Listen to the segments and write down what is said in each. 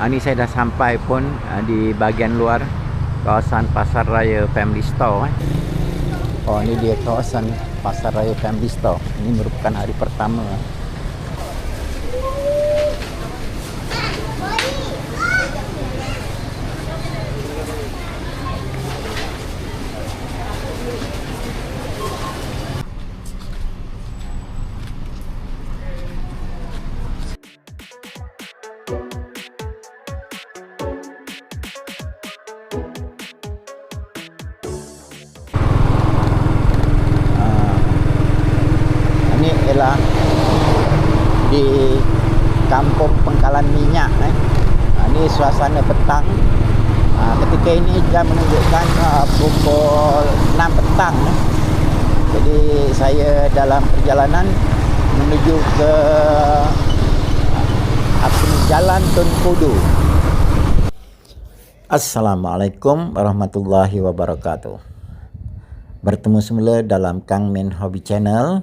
Ha, ni saya dah sampai pun ha, di bahagian luar kawasan Pasar Raya Family Store. Eh. Oh, ni dia kawasan Pasar Raya Family Store. Ini merupakan hari pertama. Ah, ialah di kampung pengkalan minyak eh. Ha, ini suasana petang. Ha, ketika ini jam menunjukkan uh, pukul 6 petang. Eh. Jadi saya dalam perjalanan menuju ke ni, Jalan Tun Kudu. Assalamualaikum warahmatullahi wabarakatuh. Bertemu semula dalam Kang Min Hobby Channel.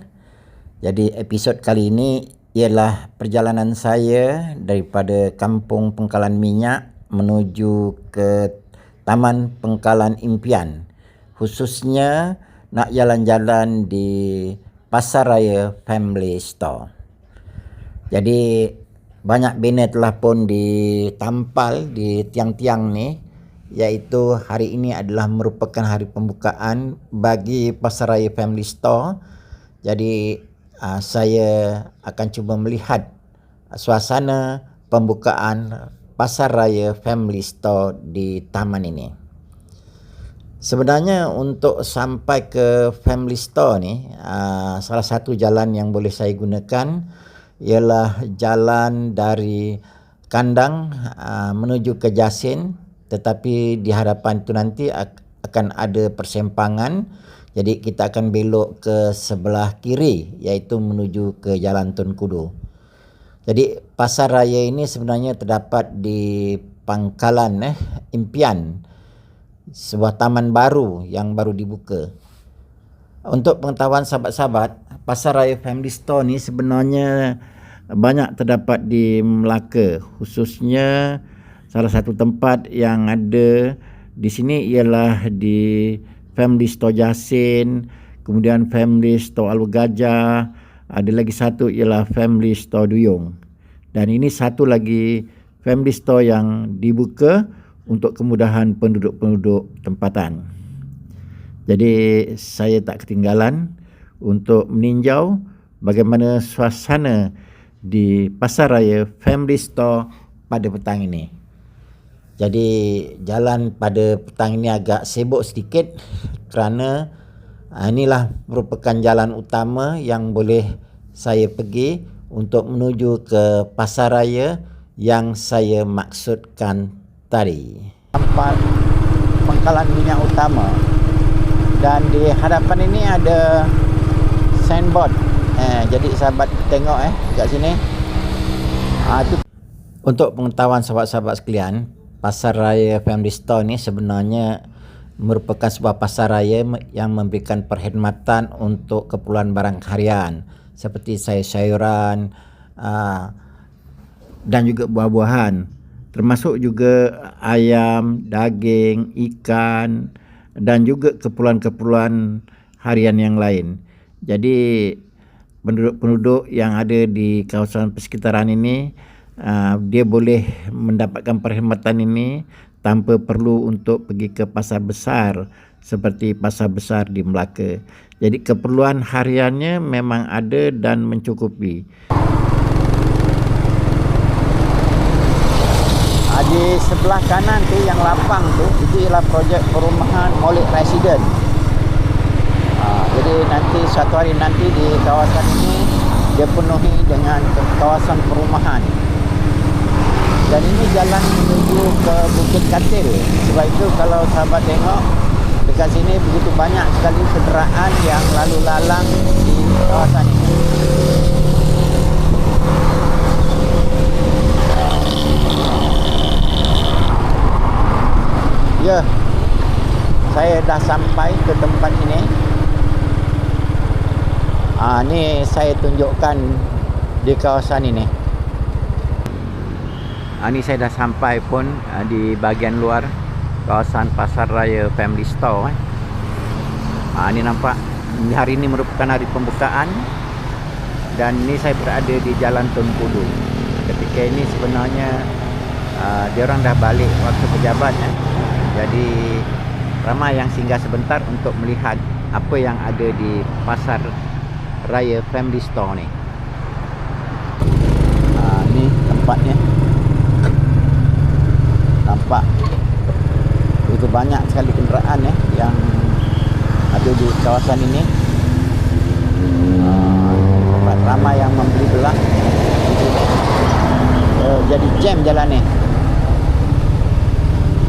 Jadi episod kali ini ialah perjalanan saya daripada Kampung Pengkalan Minyak menuju ke Taman Pengkalan Impian. Khususnya nak jalan-jalan di Pasar Raya Family Store. Jadi banyak banner telah pun ditampal di tiang-tiang ni iaitu hari ini adalah merupakan hari pembukaan bagi Pasaraya Family Store. Jadi uh, saya akan cuba melihat suasana pembukaan Pasaraya Family Store di taman ini. Sebenarnya untuk sampai ke Family Store ni uh, salah satu jalan yang boleh saya gunakan ialah jalan dari kandang uh, menuju ke Jasin tetapi di hadapan itu nanti akan ada persempangan jadi kita akan belok ke sebelah kiri iaitu menuju ke Jalan Tun Kudu. Jadi pasar raya ini sebenarnya terdapat di Pangkalan eh Impian sebuah taman baru yang baru dibuka. Untuk pengetahuan sahabat-sahabat, Pasar Raya Family Store ni sebenarnya banyak terdapat di Melaka, khususnya salah satu tempat yang ada di sini ialah di Family Store Jasin, kemudian Family Store Alur Gajah, ada lagi satu ialah Family Store Duyung. Dan ini satu lagi Family Store yang dibuka untuk kemudahan penduduk-penduduk tempatan. Jadi saya tak ketinggalan untuk meninjau bagaimana suasana di Pasar Raya Family Store pada petang ini. Jadi jalan pada petang ini agak sibuk sedikit kerana ah, inilah merupakan jalan utama yang boleh saya pergi untuk menuju ke Pasar Raya yang saya maksudkan tadi. Tempat pengkalan minyak utama dan di hadapan ini ada signboard. Eh, jadi sahabat tengok eh kat sini. Ah tu untuk pengetahuan sahabat-sahabat sekalian, Pasar Raya Family Store ni sebenarnya merupakan sebuah pasar raya yang memberikan perkhidmatan untuk keperluan barang harian seperti sayur-sayuran uh, dan juga buah-buahan termasuk juga ayam, daging, ikan dan juga keperluan-keperluan harian yang lain. Jadi penduduk-penduduk yang ada di kawasan persekitaran ini uh, dia boleh mendapatkan perkhidmatan ini tanpa perlu untuk pergi ke pasar besar seperti pasar besar di Melaka. Jadi keperluan hariannya memang ada dan mencukupi. Ah, di sebelah kanan tu yang lapang tu itu ialah projek perumahan Molek Resident. Ha, jadi nanti suatu hari nanti di kawasan ini dia penuhi dengan kawasan perumahan. Dan ini jalan menuju ke Bukit Katil. Sebab itu kalau sahabat tengok dekat sini begitu banyak sekali kenderaan yang lalu lalang di kawasan ini. Ya, saya dah sampai ke tempat ini. Ah, ni saya tunjukkan di kawasan ini. Uh, ni saya dah sampai pun uh, di bahagian luar kawasan Pasar Raya Family Store eh. Uh, ni nampak hari ini merupakan hari pembukaan dan ni saya berada di Jalan Tun Kudu. Ketika ini sebenarnya uh, dia orang dah balik waktu pejabat eh. Jadi ramai yang singgah sebentar untuk melihat apa yang ada di Pasar Raya Family Store ni. Uh, ni tempatnya. Nampak begitu banyak sekali kenderaan eh yang ada di kawasan ini. Uh, ramai yang membeli belah. Uh, jadi jam jalan ni.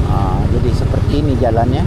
Uh, jadi seperti ini jalannya.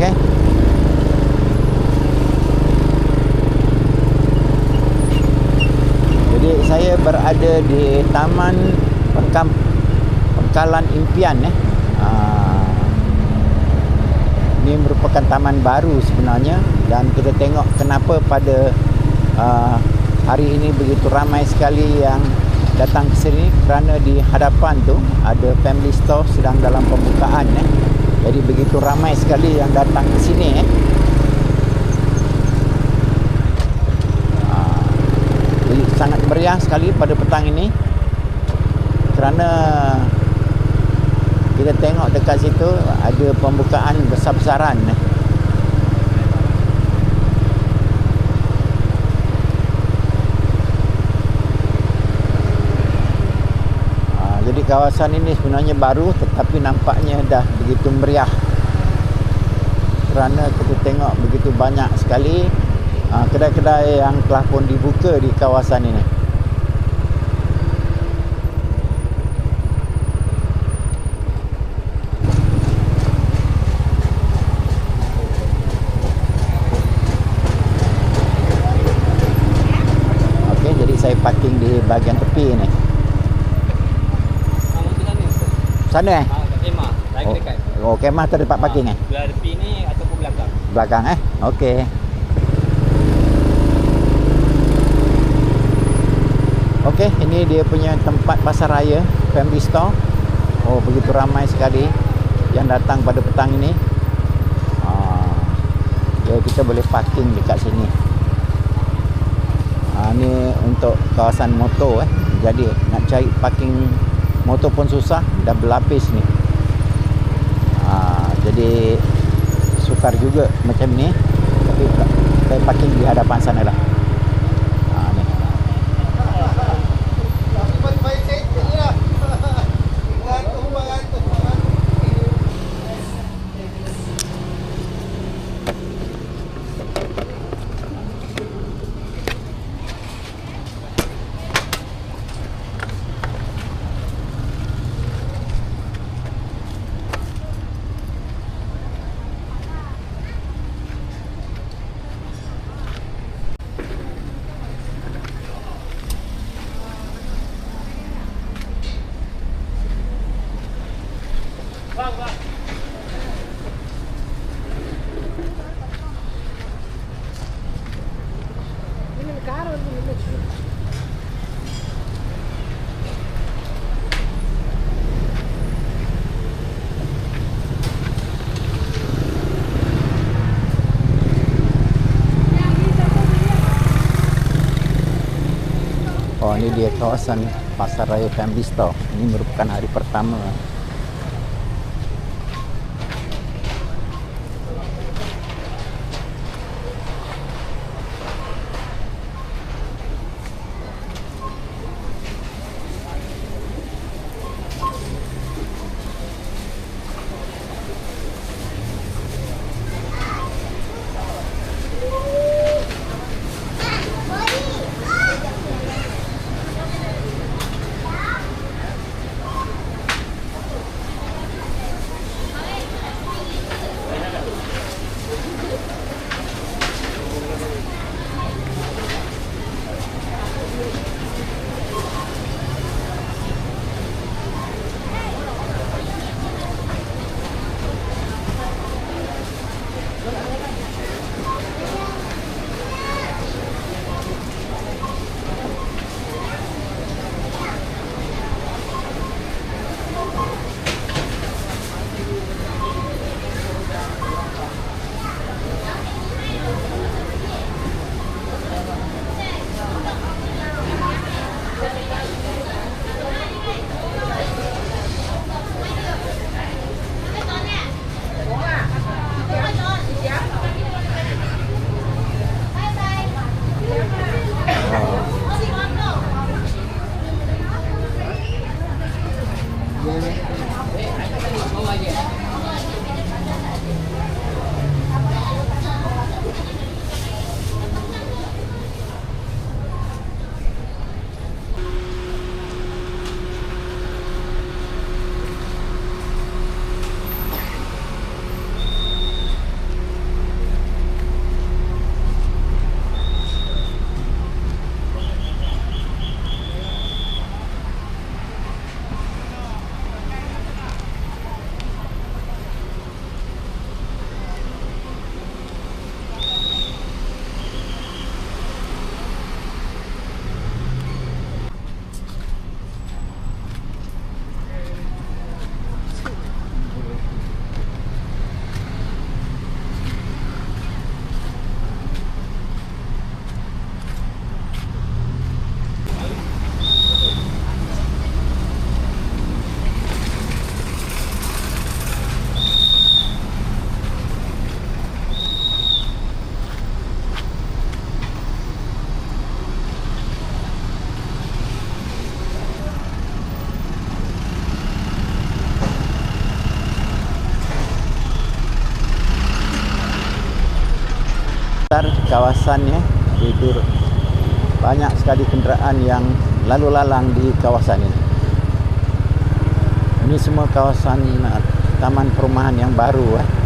Okey. Jadi saya berada di Taman Pengkam Pengkalan Impian eh. Ah, ini merupakan taman baru sebenarnya dan kita tengok kenapa pada uh, hari ini begitu ramai sekali yang datang ke sini kerana di hadapan tu ada family store sedang dalam pembukaan eh. Jadi begitu ramai sekali yang datang ke sini eh. Ah, Jadi sangat meriah sekali pada petang ini kerana kita tengok dekat situ ada pembukaan besar-besaran eh. Ah, Jadi kawasan ini sebenarnya baru tetapi nampaknya dah begitu meriah kerana kita tengok begitu banyak sekali ah, kedai-kedai yang telah pun dibuka di kawasan ini. Parking di bahagian tepi ni. Ah, mungkin sana. Sana eh? Ah, kemah. Lagi Oh, dekat. oh kemah tu tempat parking eh? Belah depan ni ataupun belakang. Belakang eh? Okey. Okey, ini dia punya tempat pasar raya Family Store. Oh, begitu ramai sekali yang datang pada petang ini. Ah, ya kita boleh parking dekat sini. Ah, ni untuk kawasan motor eh. Jadi nak cari parking motor pun susah, dah berlapis ni. Ah, jadi sukar juga macam ni tapi saya parking di hadapan sana lah ha, ni. Bang, bang. Oh ni dia kawasan Pasar Raya Family Store. Ini merupakan hari pertama Sekitar kawasan ya, itu banyak sekali kenderaan yang lalu lalang di kawasan ini. Ini semua kawasan uh, taman perumahan yang baru eh.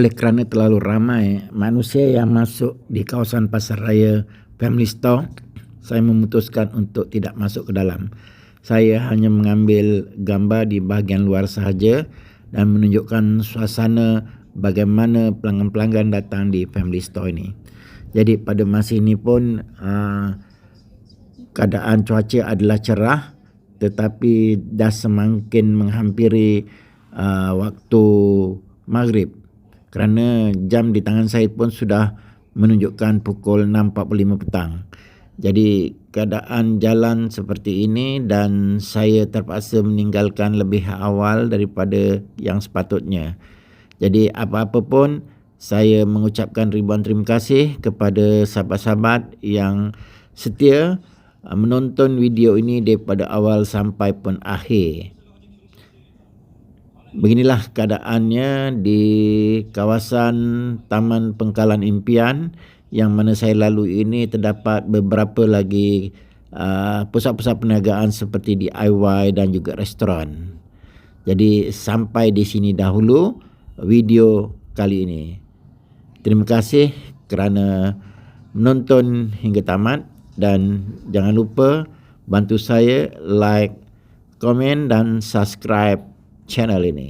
Oleh kerana terlalu ramai manusia yang masuk di kawasan pasar raya Family Store, saya memutuskan untuk tidak masuk ke dalam. Saya hanya mengambil gambar di bahagian luar sahaja dan menunjukkan suasana bagaimana pelanggan-pelanggan datang di Family Store ini. Jadi pada masa ini pun uh, keadaan cuaca adalah cerah tetapi dah semakin menghampiri uh, waktu maghrib kerana jam di tangan saya pun sudah menunjukkan pukul 6.45 petang. Jadi keadaan jalan seperti ini dan saya terpaksa meninggalkan lebih awal daripada yang sepatutnya. Jadi apa-apa pun saya mengucapkan ribuan terima kasih kepada sahabat-sahabat yang setia uh, menonton video ini daripada awal sampai pun akhir. Beginilah keadaannya di kawasan Taman Pengkalan Impian yang mana saya lalu ini terdapat beberapa lagi uh, pusat-pusat perniagaan seperti di IY dan juga restoran. Jadi sampai di sini dahulu video kali ini. Terima kasih kerana menonton hingga tamat dan jangan lupa bantu saya like, komen dan subscribe channel ini.